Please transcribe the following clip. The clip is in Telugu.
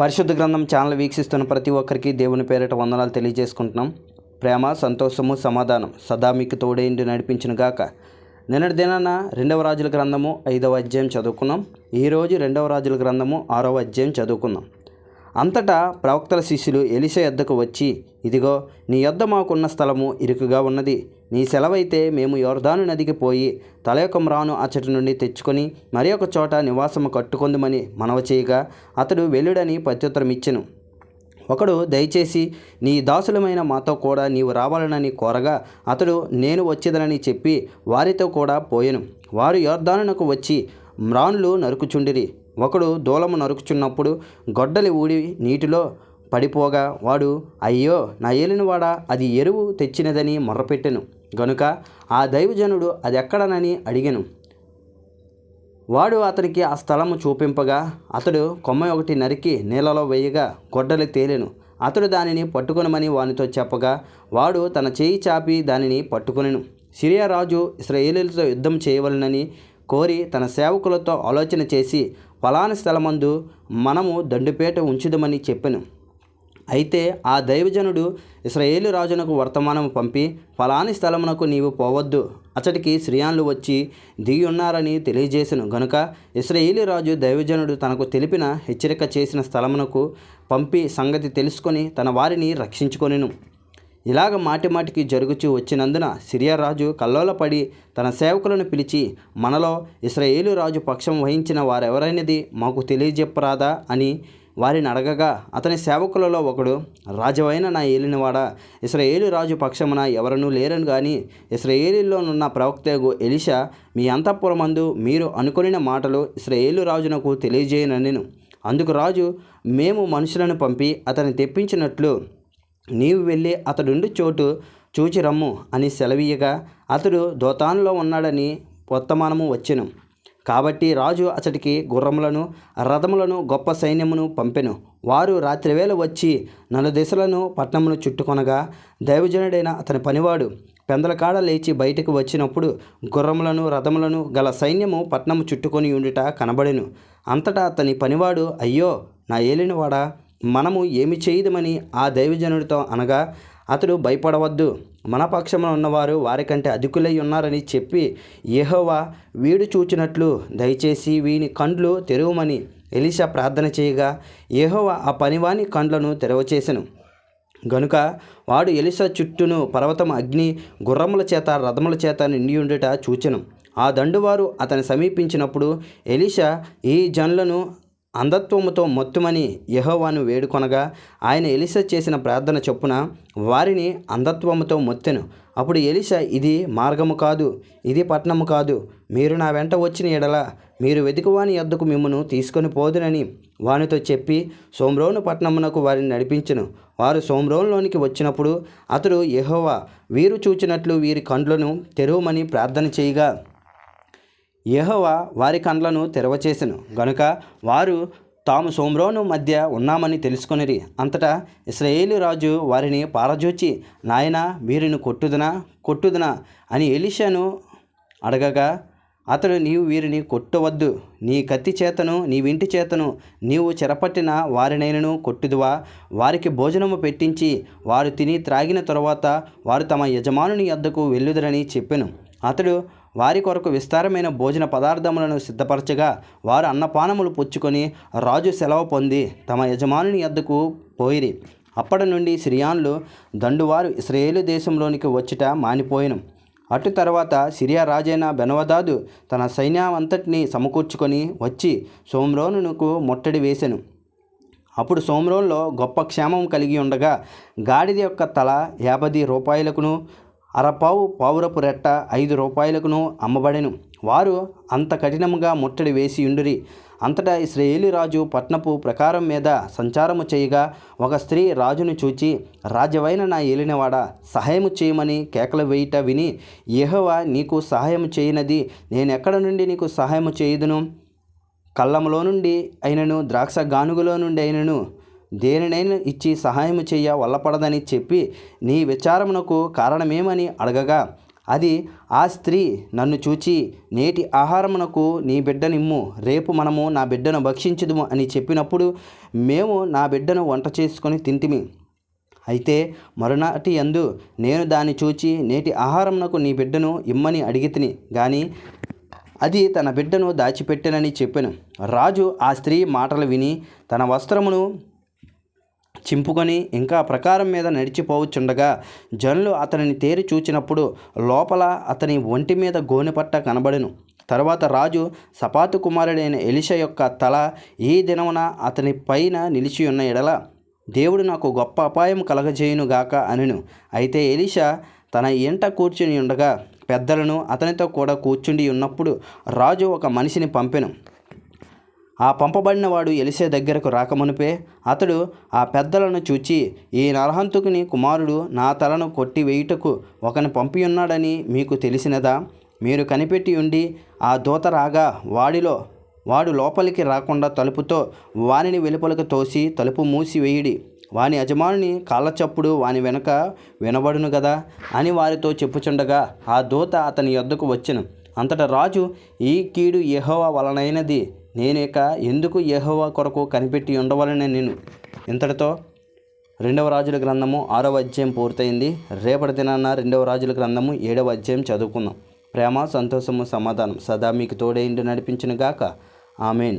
పరిశుద్ధ గ్రంథం ఛానల్ వీక్షిస్తున్న ప్రతి ఒక్కరికి దేవుని పేరిట వందనాలు తెలియజేసుకుంటున్నాం. ప్రేమ సంతోషము సమాధానం సదా మీకు తోడేండి నడిపించిన గాక. నిన్నటి దినాన రెండవ రాజుల గ్రంథము ఐదవ అధ్యాయం చదువుకున్నాం. ఈరోజు రెండవ రాజుల గ్రంథము ఆరవ అధ్యాయం చదువుకుందాం అంతటా ప్రవక్తల శిష్యులు ఎలిస యొద్దకు వచ్చి ఇదిగో నీ యొద్ద మాకున్న స్థలము ఇరుకుగా ఉన్నది. నీ సెలవైతే మేము యోర్ధాను నదికి పోయి తల యొక్క మ్రాను అచ్చటి నుండి తెచ్చుకొని మరి ఒక చోట నివాసము కట్టుకొందుమని మనవ చేయగా అతడు వెళ్ళుడని ప్రత్యుత్తరం ఇచ్చెను ఒకడు దయచేసి నీ దాసులమైన మాతో కూడా నీవు రావాలనని కోరగా అతడు నేను వచ్చేదనని చెప్పి వారితో కూడా పోయెను. వారు యోర్దానునకు వచ్చి మ్రానులు నరుకుచుండిరి. ఒకడు దూలము నరుకుచున్నప్పుడు గొడ్డలి ఊడి నీటిలో పడిపోగా వాడు అయ్యో నా ఏలినవాడా? అది ఎరువు తెచ్చినదని మొర్రపెట్టెను. గనుక ఆ దైవజనుడు అది ఎక్కడనని అడిగాను. వాడు అతనికి ఆ స్థలము చూపింపగా అతడు కొమ్మ ఒకటి నరికి నీళ్ళలో వేయగా గొడ్డలి తేలెను. అతడు దానిని పట్టుకొనమని వానితో చెప్పగా వాడు తన చేయి చాపి దానిని పట్టుకొనెను. సిరియా రాజు ఇస్రాయేలీలతో యుద్ధం చేయవలనని కోరి తన సేవకులతో ఆలోచన చేసి ఫలాని స్థలమందు మనము దండుపేట ఉంచుదమని చెప్పాను. అయితే ఆ దైవజనుడు ఇస్రాయేలు రాజునకు వర్తమానం పంపి ఫలాని స్థలమునకు నీవు పోవద్దు. అతడికి శ్రీయాన్లు వచ్చి దిగి ఉన్నారని తెలియజేసెను. గనుక ఇస్రాయేలు రాజు దైవజనుడు తనకు తెలిపిన హెచ్చరిక చేసిన స్థలమునకు పంపి సంగతి తెలుసుకొని తన వారిని రక్షించుకొనిను. ఇలాగ మాటి మాటికి జరుగుచూ వచ్చినందున సిరియా రాజు కల్లోలపడి తన సేవకులను పిలిచి మనలో ఇస్రాయేలు రాజు పక్షం వహించిన వారెవరైనది మాకు తెలియజెప్పరాదా? అని వారిని అడగగా అతని సేవకులలో ఒకడు రాజువైన నా ఏలినవాడ ఇస్రాయేలు రాజు పక్షమున ఎవరనూ లేరని కానీ ఇస్రాయేలీలోనున్న ప్రవక్తగు ఎలిషా మీ అంతఃపురమందు మీరు అనుకొనిన మాటలు ఇస్రాయేలు రాజునకు తెలియజేయనను అందుకు రాజు మేము మనుషులను పంపి అతన్ని తెప్పించినట్లు నీవు వెళ్ళి అతడుండి చోటు చూచి రమ్ము అని సెలవీయగా అతడు దోతాన్లో ఉన్నాడని వర్తమానము వచ్చెను. కాబట్టి రాజు అతడికి గుర్రములను రథములను గొప్ప సైన్యమును పంపెను. వారు రాత్రివేళ వచ్చి నలుదిశలను పట్టణమును చుట్టుకొనగా దైవజనుడైన అతని పనివాడు పెందలకాడ లేచి బయటకు వచ్చినప్పుడు గుర్రములను రథములను గల సైన్యము పట్నము చుట్టుకొని ఉండుట కనబడెను. అంతటా అతని పనివాడు అయ్యో నా ఏలినవాడా మనము ఏమి చేయదమని ఆ దైవజనుడితో అనగా అతడు భయపడవద్దు. మన ఉన్నవారు వారికంటే అధికులై ఉన్నారని చెప్పి యెహోవా వీడు చూచినట్లు దయచేసి వీని కండ్లు తెరవమని ఎలిషా ప్రార్థన చేయగా యెహోవా ఆ పనివాని కండ్లను తెరవచేసెను. గనుక వాడు ఎలిసా చుట్టూను పర్వతం అగ్ని గుర్రముల చేత రథముల చేత నిండి ఉండుట చూచెను. ఆ దండువారు అతని సమీపించినప్పుడు ఎలిషా ఈ జన్లను అంధత్వముతో మొత్తుమని యహోవాను వేడుకొనగా ఆయన ఎలిస చేసిన ప్రార్థన చొప్పున వారిని అంధత్వముతో మొత్తెను. అప్పుడు ఎలిస ఇది మార్గము కాదు ఇది పట్నము కాదు మీరు నా వెంట వచ్చిన ఎడల మీరు వెతుకువాని యొద్దకు మిమ్మను తీసుకొని పోదునని వానితో చెప్పి సోమ్రోను పట్టణమునకు వారిని నడిపించను. వారు సోమ్రోన్లోనికి వచ్చినప్పుడు అతడు యహోవా వీరు చూచినట్లు వీరి కండ్లను తెరవమని ప్రార్థన చేయగా యహోవా వారి కండ్లను తెరవచేసెను. గనుక వారు తాము సోమ్రోను మధ్య ఉన్నామని తెలుసుకొనిరి. అంతటా ఇస్రాయేలు రాజు వారిని పారజూచి నాయన వీరిని కొట్టుదునా? కొట్టుదునా? అని ఎలిషాను అడగగా అతడు నీవు వీరిని కొట్టవద్దు. నీ కత్తి చేతను నీ వింటి చేతను నీవు చెరపట్టిన వారినైనను కొట్టుదువా? వారికి భోజనము పెట్టించి వారు తిని త్రాగిన తరువాత వారు తమ యజమానుని యొద్దకు వెళ్ళుదరని చెప్పెను. అతడు వారి కొరకు విస్తారమైన భోజన పదార్థములను సిద్ధపరచగా వారు అన్నపానములు పుచ్చుకొని రాజు సెలవు పొంది తమ యజమానుని ఎద్దకు పోయిరి. అప్పటి నుండి సిరియాన్లు దండువారు ఇస్రాయేలు దేశంలోనికి వచ్చుట మానిపోయిను. అటు తర్వాత సిరియా రాజైన బెనవదాదు తన సైన్యమంతటిని సమకూర్చుకొని వచ్చి సోమ్రోనుకు ముట్టడి వేశాను అప్పుడు సోమ్రోన్లో గొప్ప క్షేమం కలిగి ఉండగా గాడిద యొక్క తల యాభై రూపాయలకును అరపావు పావురపు రెట్ట ఐదు రూపాయలకును అమ్మబడెను. వారు అంత కఠినముగా ముట్టడి వేసి ఉండిరి అంతటా ఇస్రాయేలు రాజు పట్నపు ప్రకారం మీద సంచారము చేయగా ఒక స్త్రీ రాజును చూచి రాజవైన నా ఏలినవాడ సహాయము చేయమని కేకలు వేయుట విని యెహోవా నీకు సహాయము చేయనది నేను నుండి నీకు సహాయము చేయదును? కళ్ళములో నుండి అయినను ద్రాక్ష గానుగులో నుండి అయినను దేనినైనా ఇచ్చి సహాయము చెయ్య వల్లపడదని చెప్పి నీ విచారమునకు కారణమేమని అడగగా అది ఆ స్త్రీ నన్ను చూచి నేటి ఆహారమునకు నీ బిడ్డనిమ్ము రేపు మనము నా బిడ్డను భక్షించుదుము అని చెప్పినప్పుడు మేము నా బిడ్డను వంట చేసుకొని తింటిమి. అయితే మరునాటి యందు నేను దాన్ని చూచి నేటి ఆహారమునకు నీ బిడ్డను ఇమ్మని అడిగితిని కానీ అది తన బిడ్డను దాచిపెట్టెనని చెప్పాను. రాజు ఆ స్త్రీ మాటలు విని తన వస్త్రమును చింపుకొని ఇంకా ప్రకారం మీద నడిచిపోవచ్చుండగా జనులు అతనిని తేరి చూచినప్పుడు లోపల అతని ఒంటి మీద గోనెపట్ట కనబడెను. తర్వాత రాజు సపాతు కుమారుడైన ఎలిష యొక్క తల ఈ దినమున అతని పైన నిలిచి ఉన్న ఎడల దేవుడు నాకు గొప్ప అపాయం కలగజేయునుగాక అనెను. అయితే ఎలిష తన ఇంట కూర్చుని ఉండగా పెద్దలను అతనితో కూడా కూర్చుండి ఉన్నప్పుడు రాజు ఒక మనిషిని పంపెను. ఆ పంపబడిన వాడు ఎలిసే దగ్గరకు రాకమునిపే అతడు ఆ పెద్దలను చూచి ఈ నరహంతుకుని కుమారుడు నా తలను కొట్టి వేయుటకు ఒకని పంపియున్నాడని మీకు తెలిసినదా? మీరు కనిపెట్టి ఉండి ఆ దూత రాగా వాడిలో వాడు లోపలికి రాకుండా తలుపుతో వానిని వెలుపలకు తోసి తలుపు మూసి వేయుడి. వాని యజమానుని కాళ్ళ చప్పుడు వాని వెనుక వినబడును గదా అని వారితో చెప్పుచుండగా ఆ దూత అతని యొద్దకు వచ్చెను. అంతటా రాజు ఈ కీడు యహోవా వలనైనది. నేనిక ఎందుకు యహోవా కొరకు కనిపెట్టి ఉండవలనే నేను ఇంతటితో రెండవ రాజుల గ్రంథము ఆరవ అధ్యాయం పూర్తయింది. రేపటి దినాన రెండవ రాజుల గ్రంథము ఏడవ అధ్యాయం చదువుకుందాం. ప్రేమ సంతోషము సమాధానం సదా మీకు తోడేండి నడిపించిన గాక ఆమెన్.